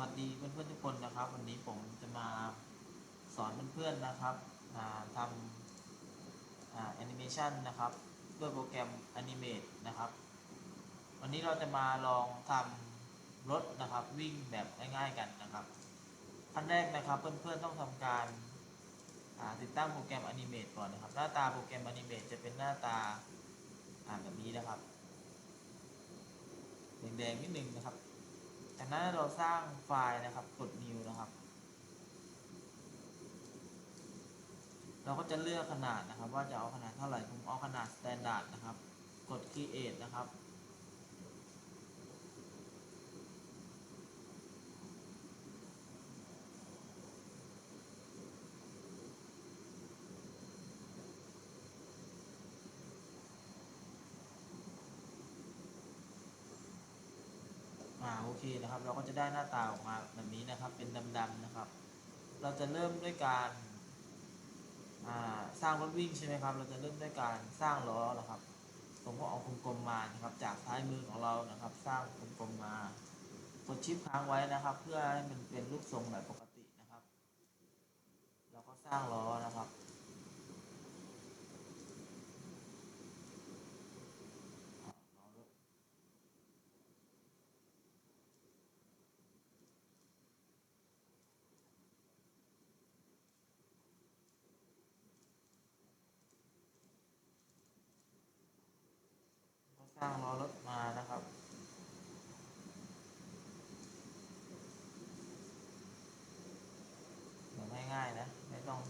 วัสดีเพื่อนๆทุกคนนะครับ วันนี้ผมจะมาสอนเพื่อนๆนะครับทำแอนิเมชันนะครับ ด้วยโปรแกรม Animate นะครับ วันนี้เราจะมาลองทำรถนะครับวิ่งแบบง่ายๆกันนะครับขั้นแรกนะครับเพื่อนๆต้องทำการติดตั้งโปรแกรม Animate ก่อนนะครับ หน้าตาโปรแกรม Animate จะเป็นหน้าตาอ่าแบบนี้นะครับแดงๆนิดนึงนะครับ จากนั้นเราสร้างไฟล์นะครับกด new นะครับ เราก็จะเลือกขนาดนะครับ ว่าจะเอาขนาดเท่าไหร่ผมเอาขนาด standard นะครับ กด create นะครับ เคนะครับ เราก็จะได้หน้าตาออกมาแบบนี้นะครับ เป็นดำๆนะครับ เราจะเริ่มด้วยการสร้างรถวิ่งใช่ไหมครับ เราจะเริ่มด้วยการสร้างล้อนะครับ ผมก็เอากลมๆมานะครับ จากท้ายมือของเรานะครับ สร้างกลมๆมากดชิปค้างไว้นะครับ เพื่อให้มันเป็นรูปทรงแบบปกตินะครับ เราก็สร้างล้อนะครับ อ่าล้อรถ ก็ สร้างล้อรถมานะครับ เดี๋ยวง่ายๆนะ ไม่ต้อง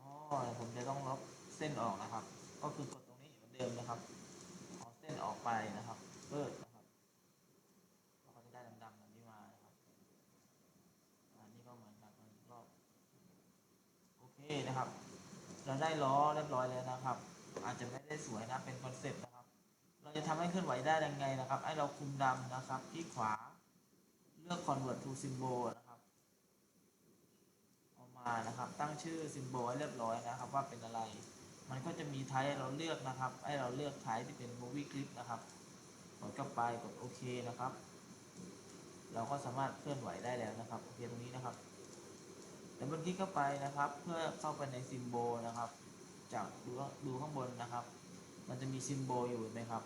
อ๋อเดี๋ยวผมจะต้องลบเส้นออกนะครับ ก็คือกดตรงนี้เหมือนเดิมนะครับเอาเส้นออกไปนะครับเปิดนะครับเราก็จะได้ดำๆแบบนี้มานะครับอันนี้ก็เหมือนกันอีกรอบโอเคนะครับ เราได้ล้อเรียบร้อยแล้วนะครับ อาจจะไม่ได้สวยนะเป็นคอนเซ็ปต์นะครับ เราจะทำให้เคลื่อนไหวได้ยังไงนะครับ ให้เราคุมดำนะครับที่ขวาเลือก convert to symbol นะครับเอามานะครับ ตั้งชื่อ symbol ให้เรียบร้อยนะครับว่าเป็นอะไร มันก็จะมีไทป์ให้เราเลือกนะครับ ให้เราเลือกไทป์ที่เป็น movie clip นะครับ กดเข้าไปกดโอเคนะครับ เราก็สามารถเคลื่อนไหวได้แล้วนะครับโอเคตรงนี้นะครับแล้วบันคลิกเข้าไปนะครับ เพื่อเข้าไปในซิมโบลนะครับ จากดูดูข้างบนนะครับ มันจะมีซิมโบลอยู่ไหมครับ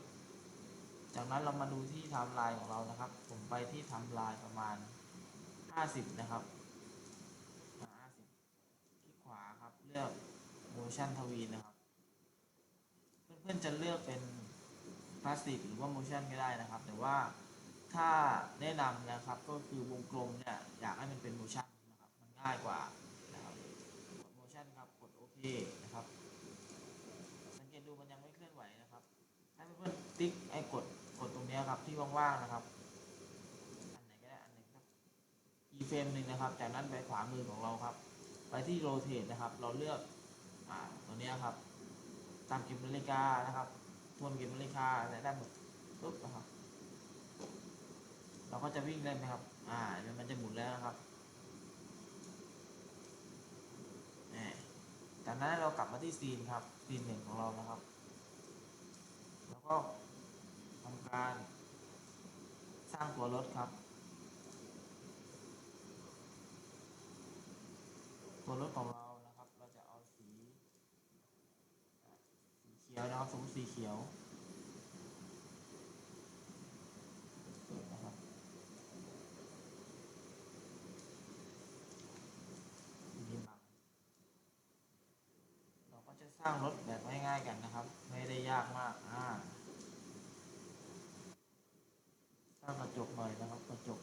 จากนั้นเรามาดูที่ไทม์ไลน์ของเรานะครับ ผมไปที่ไทม์ไลน์ประมาณ 50 นะครับอ่า50คลิกขวาครับเลือก motion ทวีนะครับ พื่อนจะเลือกเป็นพลาสติกหรือว่า motion ก็ได้นะครับ แต่ว่าถ้าแนะนำนะครับก็คือวงกลมเนี่ยอยากให้มันเป็น motion นะครับมันง่ายกว่านะครับกด motion ครับกดโอเคนะครับ สังเกตดูมันยังไม่เคลื่อนไหวนะครับให้เพื่อนๆติ๊กไอ้กดกดตรงนี้ครับที่ว่างๆนะครับอันไหนก็ได้อันหนึ่งครับ e frame หนึ่งนะครับ จากนั้นไปขวามือของเราครับ ไปที่ rotate นะครับ เราเลือกอ่าตัวนี้ครับ ตามเข็มนาฬิกานะครับทวนเข็มนาฬิกาอะไรได้หมดปุ๊บนะครับ เราก็จะวิ่งได้ไหมครับ อ่ามันจะหมุนแล้วนะครับจากนั้นเรากลับมาที่ซีนครับซีนหนึ่งของเรานะครับ แล้วก็ทำการสร้างตัวรถครับ ตัวรถของเรานะครับ เราจะเอาสีอะสีเขียว นะครับสมมติสีเขียวนะครับสีนี้บังเราก็จะสร้างรถแบบง่ายๆกันนะครับ ไม่ได้ยากมากอ่าสร้างกระจกหน่อยนะครับกระจก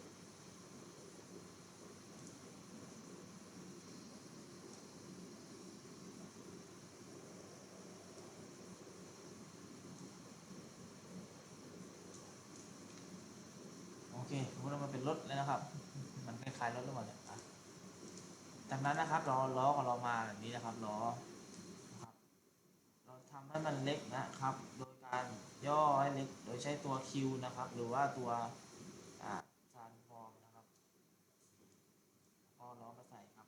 โอเคสมมติว่ามันเป็น รถเลยนะครับ มันคล้ายๆรถหรือเปล่าเนี่ยจากนั้นนะครับเราล้อของเรามาแบบนี้นะครับล้อนะครับเราทำให้มันเล็กนะครับ โดยการย่อให้เล็กโดยใช้ตัว Q นะครับ หรือว่าตัวอ่า transform นะครับก็ล้อมาใส่ครับ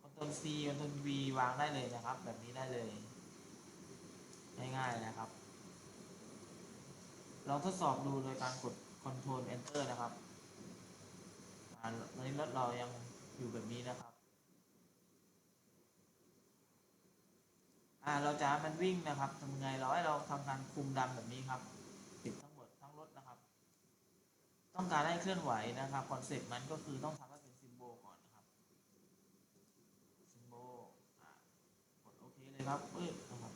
Ctrl C Ctrl V วางได้เลยนะครับ แบบนี้ได้เลย ง่ายๆนะครับ ลองทดสอบดูโดยการกด Ctrl Enter นะครับอ่าตอนนี้รถเรายังอยู่แบบนี้นะครับ อ่า เราจะให้มันวิ่งนะครับทำไงเราให้เราทำการคุมดำแบบนี้ครับติดทั้งหมดทั้งรถนะครับ ต้องการให้เคลื่อนไหวนะครับคอนเซ็ปต์มันก็คือต้องทำให้เป็นซิมโบลก่อนนะครับ ซิมโบลกดโอเคเลยครับปึ๊บนะครับ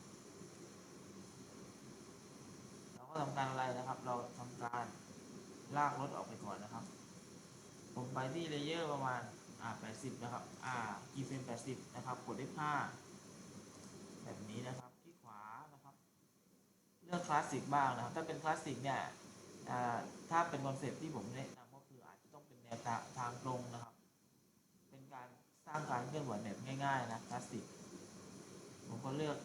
เรา ก็ทำการอะไรนะครับ เราทำการลากรถออกไปก่อนนะครับ ผมไปที่เลเยอร์ประมาณอ่า80 นะครับ อ่ากีเฟรม80 นะครับ กด F5 แบบนี้นะครับที่ขวานะครับ เลือกคลาสสิกบ้างนะครับ ถ้าเป็นคลาสสิกเนี่ยอ่าถ้าเป็นคอนเซ็ปต์ที่ผมแนะนำก็คืออาจจะต้องเป็นแนวทางตรงนะครับ เป็นการสร้างการเคลื่อนไหวแบบง่าย ๆ นะคลาสสิกผมก็เลือก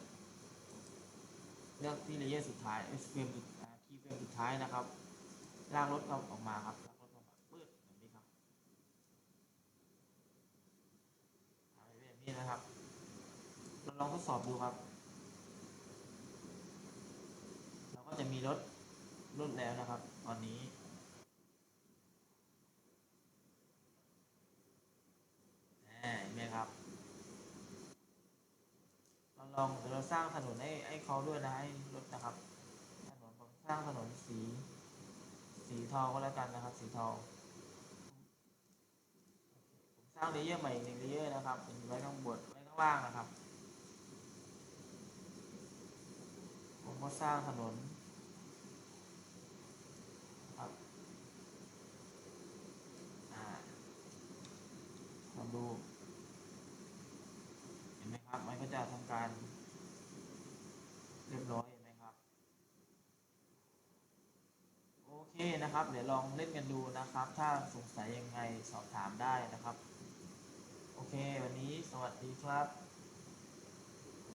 เลือกที่เลเยอร์สุดท้ายเอสเฟรมคีย์ เฟรมสุดท้ายนะครับลากรถเราออกมาครับลากรถออกมาปืดแบบนี้ครับทำแบบนี้นะครับเราลองทดสอบดูครับ เราก็จะมีรถรถแล้วนะครับ ตอนนี้แหมเห็นไหมครับเราลองเดี๋ยวเราสร้างถนนให้ให้เขาด้วยนะให้รถนะครับ ถนนผมสร้างถนนสี สี ทองก็แล้วกันนะครับ สีทองผมสร้างเลเยอร์ใหม่อีกหนึ่งเลเยอร์นะครับเป็นไว้ข้างบนไว้ข้างล่างนะครับ ผมก็สร้างถนนครับอ่าลองดู เห็นไหมครับ มันก็จะทำการเรียบร้อยเห็นไหมครับ โอ เคนะครับ เดี๋ยวลองเล่นกันดูนะครับ ถ้าสงสัยยังไงสอบถามได้นะครับ โอเค วันนี้สวัสดีครับ